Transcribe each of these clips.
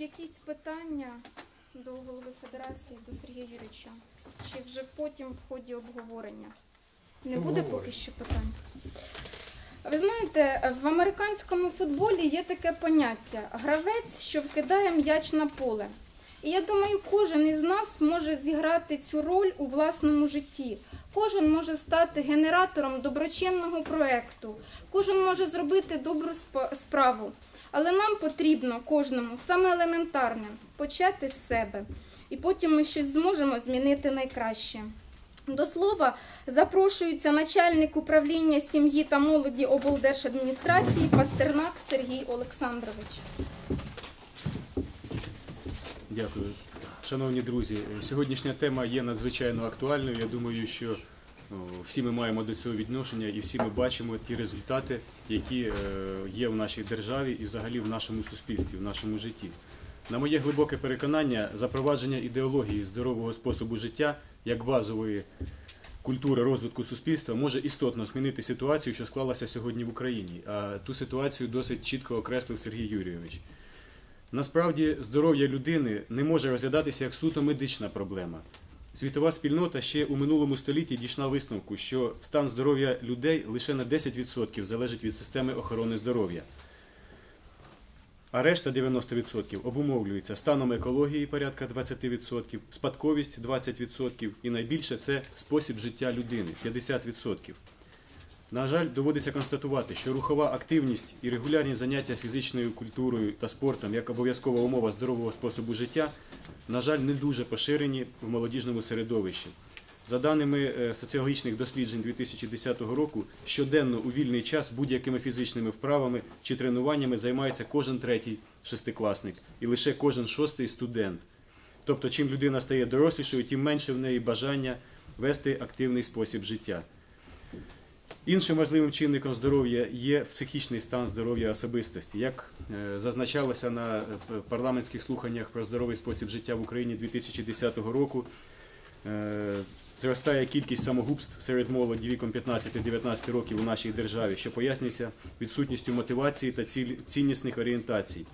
якісь питання до голови федерації, до Сергія Юрійовича? Чи вже потім в ході обговорення? Не буде поки що питань. Ви знаєте, в американському футболі є таке поняття гравець, що вкидає м'яч на поле. І я думаю, кожен із нас може зіграти цю роль у власному житті. Кожен може стати генератором доброчинного проекту, кожен може зробити добру справу. Але нам потрібно кожному саме елементарне почати з себе. І потім ми щось зможемо змінити найкраще. До слова, запрошується начальник управління сім'ї та молоді облдержадміністрації Пастернак Сергій Олександрович. Дякую. Шановні друзі, сьогоднішня тема є надзвичайно актуальною. Я думаю, що всі ми маємо до цього відношення і всі ми бачимо ті результати, які е, є в нашій державі і взагалі в нашому суспільстві, в нашому житті. На моє глибоке переконання, запровадження ідеології здорового способу життя як базової культури розвитку суспільства може істотно змінити ситуацію, що склалася сьогодні в Україні. А ту ситуацію досить чітко окреслив Сергій Юрійович. Насправді, здоров'я людини не може розглядатися як суто медична проблема. Світова спільнота ще у минулому столітті дійшла висновку, що стан здоров'я людей лише на 10% залежить від системи охорони здоров'я. А решта 90% обумовлюється станом екології порядка 20%, спадковість 20% і найбільше це спосіб життя людини 50%. На жаль, доводиться констатувати, що рухова активність і регулярні заняття фізичною культурою та спортом як обов'язкова умова здорового способу життя, на жаль, не дуже поширені в молодіжному середовищі. За даними е, соціологічних досліджень 2010 року, щоденно у вільний час будь-якими фізичними вправами чи тренуваннями займається кожен третій шестикласник і лише кожен шостий студент. Тобто, чим людина стає дорослішою, тим менше в неї бажання вести активний спосіб життя. Іншим важливим чинником здоров'я є психічний стан здоров'я особистості. Як е, зазначалося на е, парламентських слуханнях про здоровий спосіб життя в Україні 2010 року, е, зростає кількість самогубств серед молоді віком 15-19 років у нашій державі, що пояснюється відсутністю мотивації та ціннісних орієнтацій.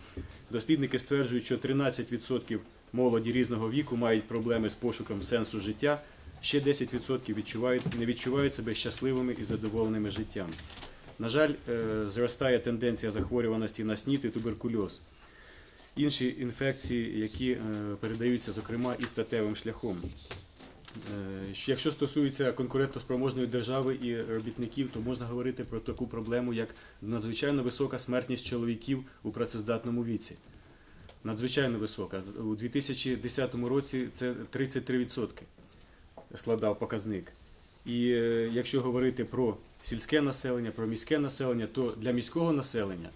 Дослідники стверджують, що 13% молоді різного віку мають проблеми з пошуком сенсу життя, ще 10% відчувають, не відчувають себе щасливими і задоволеними життям. На жаль, е, зростає тенденція захворюваності на СНІД і туберкульоз. Інші інфекції, які е, передаються, зокрема, і статевим шляхом. Е, Якщо стосується конкурентоспроможної держави і робітників, то можна говорити про таку проблему, як надзвичайно висока смертність чоловіків у працездатному віці. Надзвичайно висока. У 2010 році це 33% складав показник. І е, якщо говорити про сільське населення, про міське населення, то для міського населення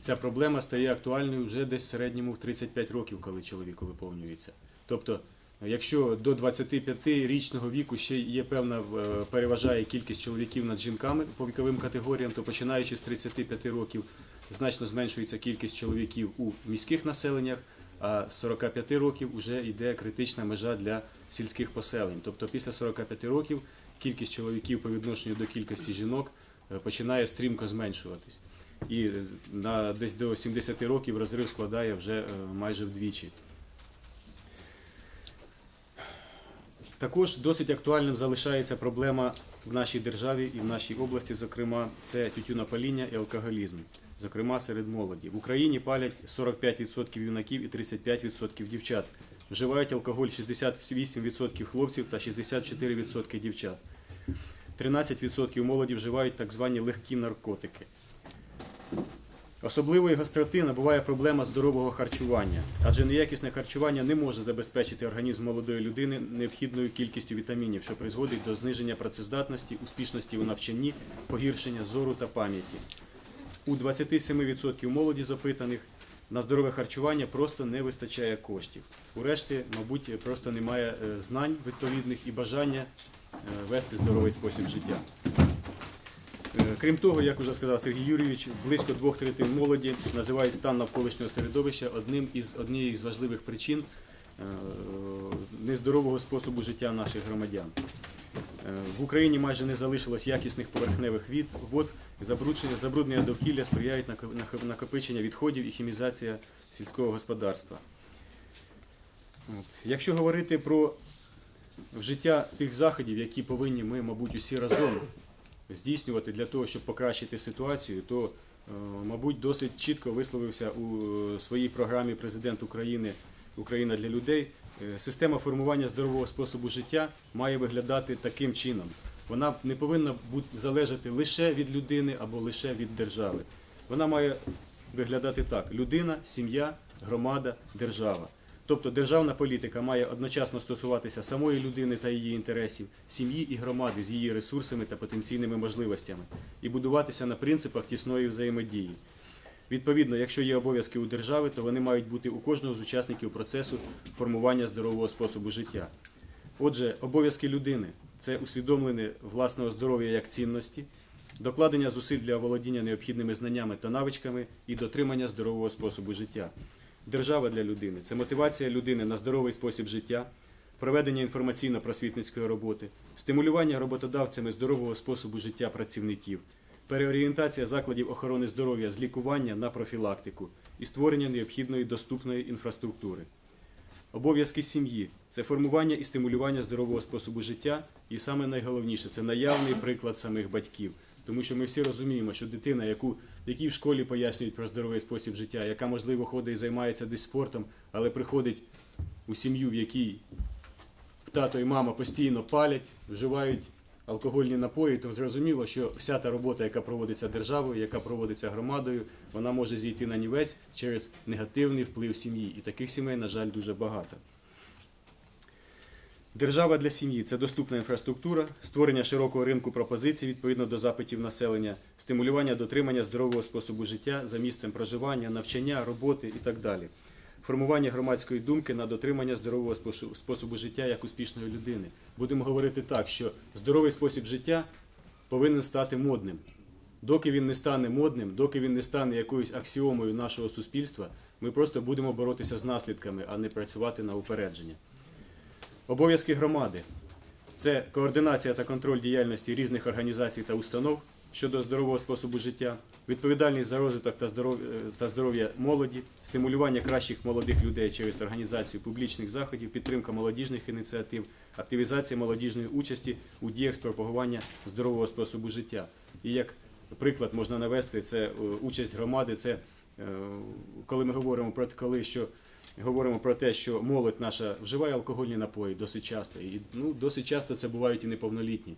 ця проблема стає актуальною вже десь в середньому в 35 років, коли чоловіку виповнюється. Тобто, якщо до 25-річного віку ще є певна е, переважає кількість чоловіків над жінками по віковим категоріям, то починаючи з 35 років значно зменшується кількість чоловіків у міських населеннях, а з 45 років вже йде критична межа для сільських поселень. Тобто після 45 років кількість чоловіків по відношенню до кількості жінок е, починає стрімко зменшуватись. І е, на десь до 70 років розрив складає вже е, майже вдвічі. Також досить актуальним залишається проблема в нашій державі і в нашій області, зокрема, це тютюнопаління і алкоголізм, зокрема серед молоді. В Україні палять 45% юнаків і 35% дівчат. Вживають алкоголь 68% хлопців та 64% дівчат. 13% молоді вживають так звані легкі наркотики. Особливої гостроти набуває проблема здорового харчування, адже неякісне харчування не може забезпечити організм молодої людини необхідною кількістю вітамінів, що призводить до зниження працездатності, успішності у навчанні, погіршення зору та пам'яті. У 27% молоді запитаних на здорове харчування просто не вистачає коштів. Урешті, мабуть, просто немає е, знань відповідних і бажання е, вести здоровий спосіб життя. Е, Крім того, як вже сказав Сергій Юрійович, близько двох третин молоді називають стан навколишнього середовища одним із однією з важливих причин нездорового способу життя наших громадян. В Україні майже не залишилось якісних поверхневих вод, забруднення, забруднення довкілля сприяють накопичення відходів і хімізація сільського господарства. Якщо говорити про вжиття тих заходів, які повинні ми, мабуть, усі разом здійснювати для того, щоб покращити ситуацію, то, е, мабуть, досить чітко висловився у е, своїй програмі президент України Україна для людей. Е, Система формування здорового способу життя має виглядати таким чином. Вона не повинна бути залежати лише від людини або лише від держави. Вона має виглядати так: людина, сім'я, громада, держава. Тобто державна політика має одночасно стосуватися самої людини та її інтересів, сім'ї і громади з її ресурсами та потенційними можливостями і будуватися на принципах тісної взаємодії. Відповідно, якщо є обов'язки у держави, то вони мають бути у кожного з учасників процесу формування здорового способу життя. Отже, обов'язки людини це усвідомлення власного здоров'я як цінності, докладення зусиль для оволодіння необхідними знаннями та навичками і дотримання здорового способу життя. Держава для людини це мотивація людини на здоровий спосіб життя, проведення інформаційно-просвітницької роботи, стимулювання роботодавцями здорового способу життя працівників, переорієнтація закладів охорони здоров'я з лікування на профілактику і створення необхідної доступної інфраструктури. Обов'язки сім'ї це формування і стимулювання здорового способу життя, і саме найголовніше це наявний приклад самих батьків. Тому що ми всі розуміємо, що дитина, яку, якій в школі пояснюють про здоровий спосіб життя, яка, можливо, ходить і займається десь спортом, але приходить у сім'ю, в якій тато і мама постійно палять, вживають алкогольні напої, то зрозуміло, що вся та робота, яка проводиться державою, яка проводиться громадою, вона може зійти на нівець через негативний вплив сім'ї. І таких сімей, на жаль, дуже багато. Держава для сім'ї це доступна інфраструктура, створення широкого ринку пропозицій відповідно до запитів населення, стимулювання дотримання здорового способу життя за місцем проживання, навчання, роботи і так далі. Формування громадської думки на дотримання здорового способу життя як успішної людини. Будемо говорити так, що здоровий спосіб життя повинен стати модним. Доки він не стане модним, доки він не стане якоюсь аксіомою нашого суспільства, ми просто будемо боротися з наслідками, а не працювати на упередження. Обов'язки громади це координація та контроль діяльності різних організацій та установ щодо здорового способу життя, відповідальність за розвиток е, та здоров'я молоді, стимулювання кращих молодих людей через організацію публічних заходів, підтримка молодіжних ініціатив, активізація молодіжної участі у діях з пропагування здорового способу життя. І як приклад можна навести, це е, участь громади, це е, коли ми говоримо про коли що говоримо про те, що молодь наша вживає алкогольні напої досить часто. І ну, досить часто це бувають і неповнолітні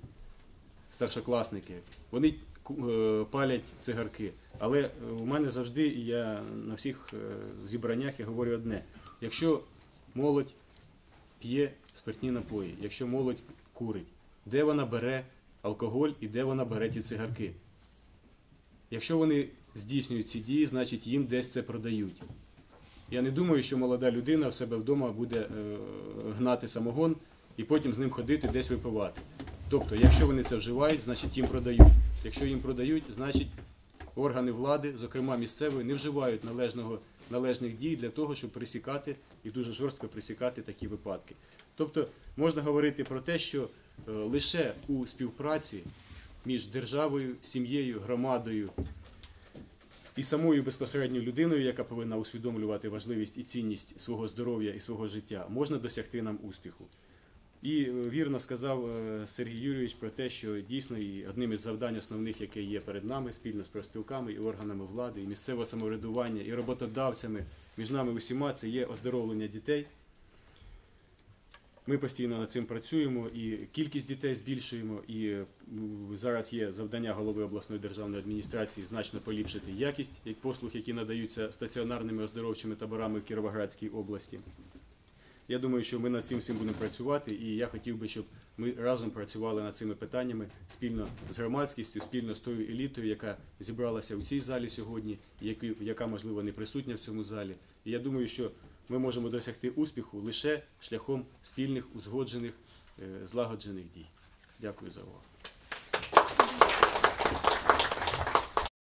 старшокласники. Вони е, палять цигарки. Але е, у мене завжди, і я на всіх е, зібраннях я говорю одне: якщо молодь п'є спиртні напої, якщо молодь курить, де вона бере алкоголь і де вона бере ті цигарки? Якщо вони здійснюють ці дії, значить їм десь це продають. Я не думаю, що молода людина в себе вдома буде гнати самогон і потім з ним ходити десь випивати. Тобто, якщо вони це вживають, значить їм продають. Якщо їм продають, значить органи влади, зокрема місцевої, не вживають належного, належних дій для того, щоб пресікати і дуже жорстко пресікати такі випадки. Тобто можна говорити про те, що е, лише у співпраці між державою, сім'єю, громадою і самою безпосередньо людиною, яка повинна усвідомлювати важливість і цінність свого здоров'я і свого життя, можна досягти нам успіху. І е, вірно сказав е, Сергій Юрійович про те, що дійсно і одним із завдань основних, яке є перед нами спільно з профспілками і органами влади, і місцевого самоврядування, і роботодавцями, між нами усіма, це є оздоровлення дітей. Ми постійно над цим працюємо і кількість дітей збільшуємо. І е, зараз є завдання голови обласної державної адміністрації значно поліпшити якість як послуг, які надаються стаціонарними оздоровчими таборами в Кіровоградській області. Я думаю, що ми над цим всім будемо працювати, і я хотів би, щоб ми разом працювали над цими питаннями спільно з громадськістю, спільно з тою елітою, яка зібралася у цій залі сьогодні, яка можливо не присутня в цьому залі. І я думаю, що ми можемо досягти успіху лише шляхом спільних, узгоджених, е, злагоджених дій. Дякую за увагу.